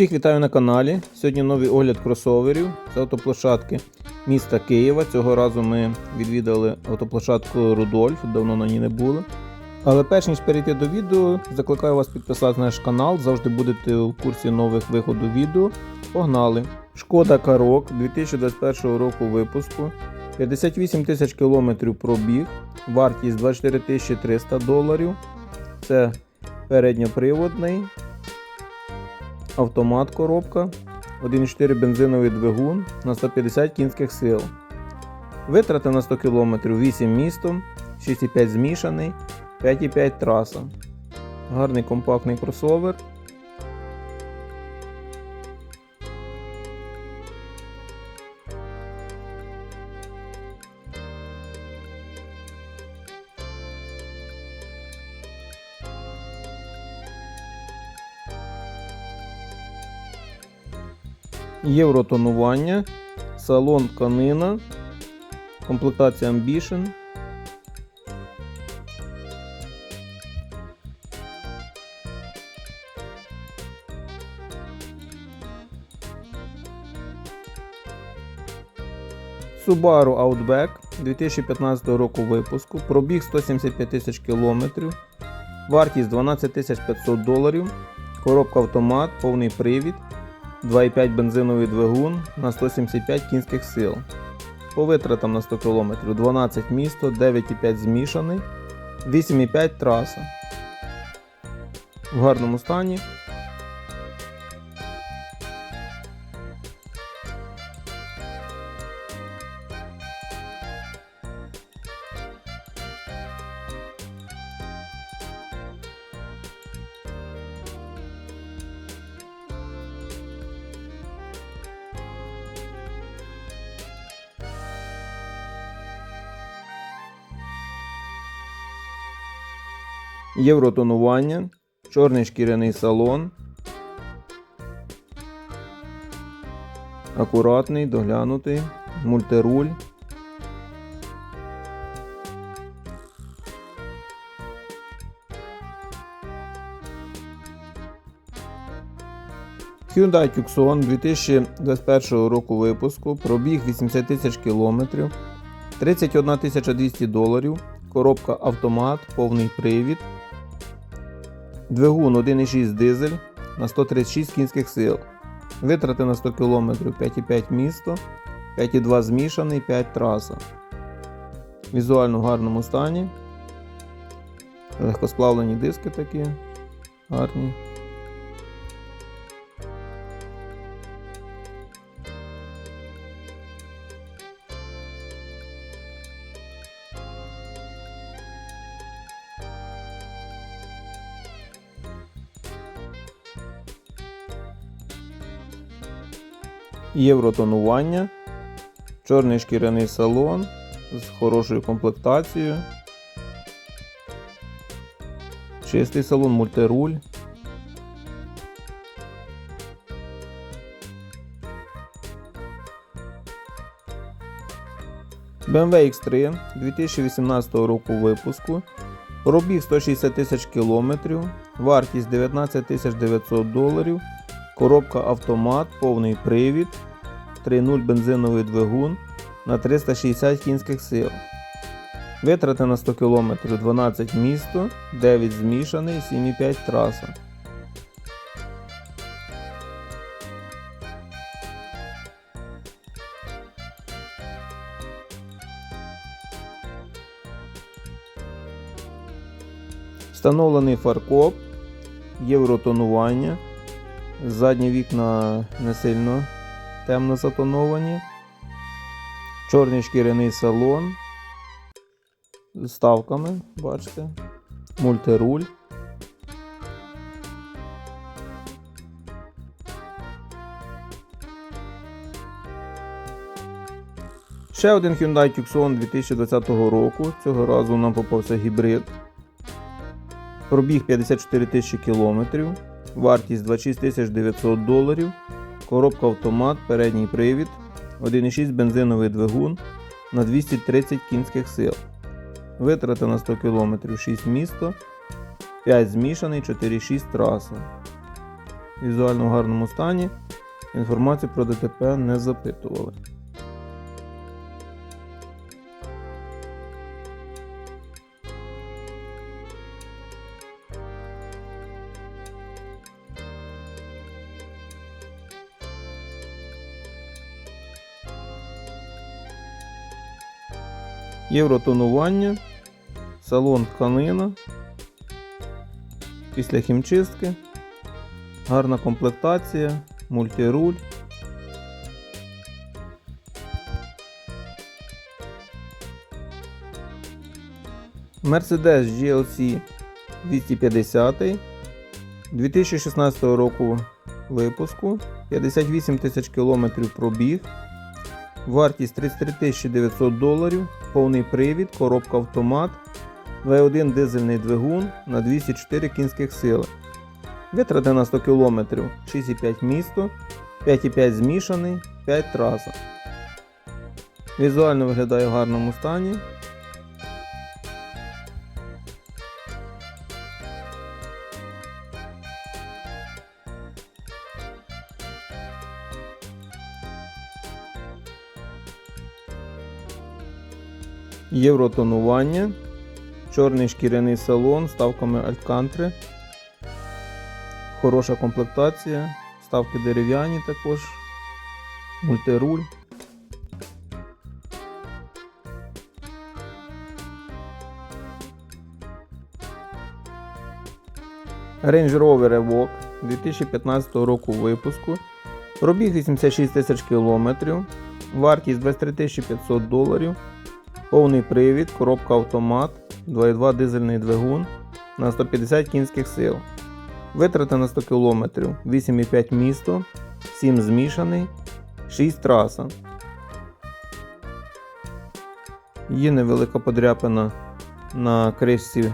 Всіх вітаю на каналі. Сьогодні новий огляд кросоверів з автоплощадки міста Києва. Цього разу ми відвідали автоплощадку Рудольф, давно на ній не були. Але перш ніж перейти до відео, закликаю вас підписатися на наш канал, завжди будете у курсі нових виходу відео. Погнали! Шкода Карок 2021 року випуску. 58 тисяч кілометрів пробіг, вартість 24 тисячі 300 доларів. Це передньоприводний, автомат коробка, 1,4 бензиновий двигун на 150 кінських сил. Витрати на 100 км 8 містом, 6,5 змішаний, 5,5 траса. Гарний компактний кросовер. Євротонування, салон тканина, комплектація Ambition. Subaru Outback 2015 року випуску, пробіг 175 тисяч кілометрів, вартість 12 500 доларів, коробка автомат, повний привід, 2,5 бензиновий двигун на 175 кінських сил. По витратам на 100 км 12 місто, 9,5 змішаний, 8,5 траса. В гарному стані. Євротонування, чорний шкіряний салон. Акуратний, доглянутий, мультируль. Hyundai Tucson 2021 року випуску, пробіг 80 тисяч кілометрів, 31 200 доларів, коробка автомат, повний привід, двигун 1,6 дизель на 136 кінських сил. Витрати на 100 км 5,5 місто, 5,2 змішаний, 5 траса. Візуально в гарному стані. Легкосплавлені диски такі гарні. Євротонування, чорний шкіряний салон з хорошою комплектацією. Чистий салон, мультируль. BMW X3 2018 року випуску. Пробіг 160 тисяч кілометрів, вартість 19 900 доларів, коробка автомат, повний привід, 3.0 бензиновий двигун на 360 кінських сил. Витрати на 100 км 12 місто, 9 змішаний, 7,5 траса. Встановлений фаркоп, євротонування. Задні вікна не сильно темно затоновані. Чорний шкіряний салон з ставками, бачите, мультируль. Ще один Hyundai Tucson 2020 року. Цього разу нам попався гібрид. Пробіг 54 тисячі кілометрів. Вартість 26 900 доларів. Коробка автомат, передній привід, 1,6 бензиновий двигун на 230 кінських сил. Витрата на 100 км 6 місто, 5 змішаний, 4,6 траса. візуально в гарному стані. Інформацію про ДТП не запитували. Євротонування, салон тканина. Після хімчистки, гарна комплектація, мультируль. Mercedes GLC 250 2016 року випуску, 58 тисяч кілометрів пробіг, вартість 33 900 доларів, повний привід, коробка автомат, V1 дизельний двигун на 204 кінських сили. Витрати на 100 км 6,5 місто, 5,5 змішаний, 5 траса. Візуально виглядає в гарному стані. Євротонування, чорний шкіряний салон, ставками Alcantara. Хороша комплектація, ставки дерев'яні також, мультируль. Range Rover Evoque 2015 року випуску. Пробіг 86 тисяч кілометрів, вартість 23 500 доларів, повний привід, коробка автомат, 2.2 дизельний двигун на 150 кінських сил. Витрати на 100 км 8,5 місто, 7 змішаний, 6 траса. Є невелика подряпина на кришці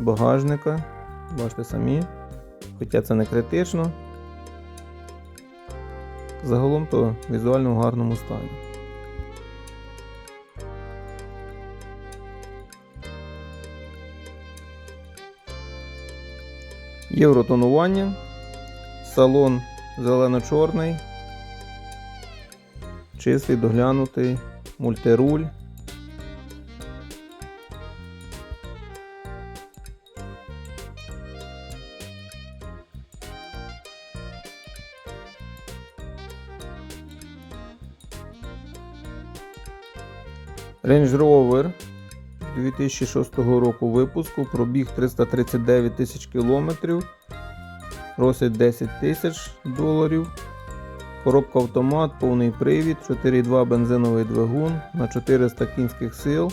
багажника. Бачите самі. Хоча це не критично. Загалом то візуально в гарному стані. Євротонування, салон зелено-чорний, чистий, доглянутий, мультируль. Range Rover 2006 року випуску, пробіг 339 тисяч кілометрів, просить 10 тисяч доларів. Коробка автомат, повний привід, 4,2 бензиновий двигун на 400 кінських сил.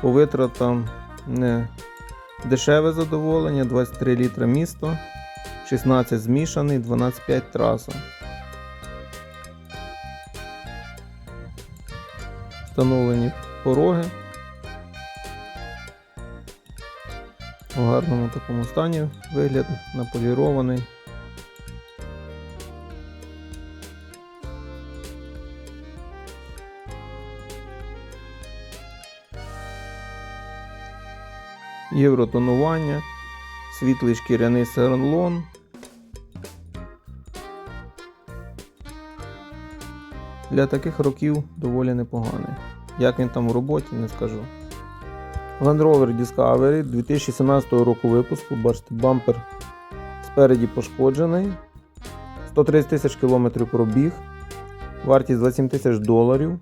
По витратам не дешеве задоволення, 23 літра місто, 16 змішаний, 12,5 траса. Встановлені пороги. У гарному такому стані вигляд наполірований. Євротонування, світлий шкіряний салон. Для таких років доволі непоганий. Як він там в роботі, не скажу. Land Rover Discovery 2017 року випуску, бачите, бампер спереді пошкоджений. 130 тисяч кілометрів пробіг, вартість 27 тисяч доларів.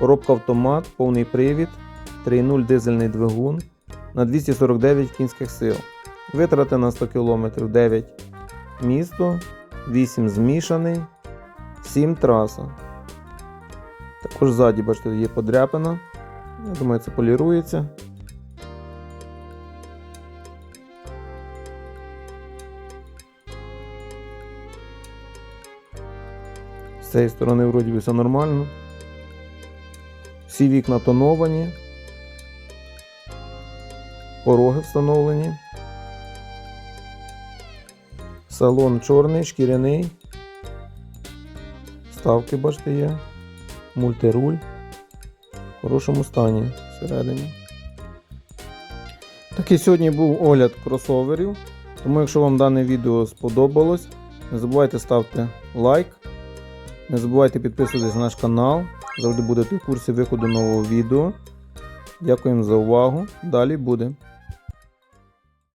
Коробка автомат, повний привід, 3.0 дизельний двигун на 249 кінських сил. Витрати на 100 км 9 місто, 8 змішаний, 7 траса. Також ззаді, бачите, є подряпина. Я думаю, це полірується. З цієї сторони вроді би все нормально. Всі вікна тоновані. Пороги встановлені. Салон чорний, шкіряний. Ставки, бачите, є. Мультируль. В хорошому стані всередині. Такий сьогодні був огляд кросоверів. Тому, якщо вам дане відео сподобалось, Не забувайте ставити лайк. Не забувайте підписуватись на наш канал. Завжди будете в курсі виходу нового відео. Дякуємо за увагу. Далі буде.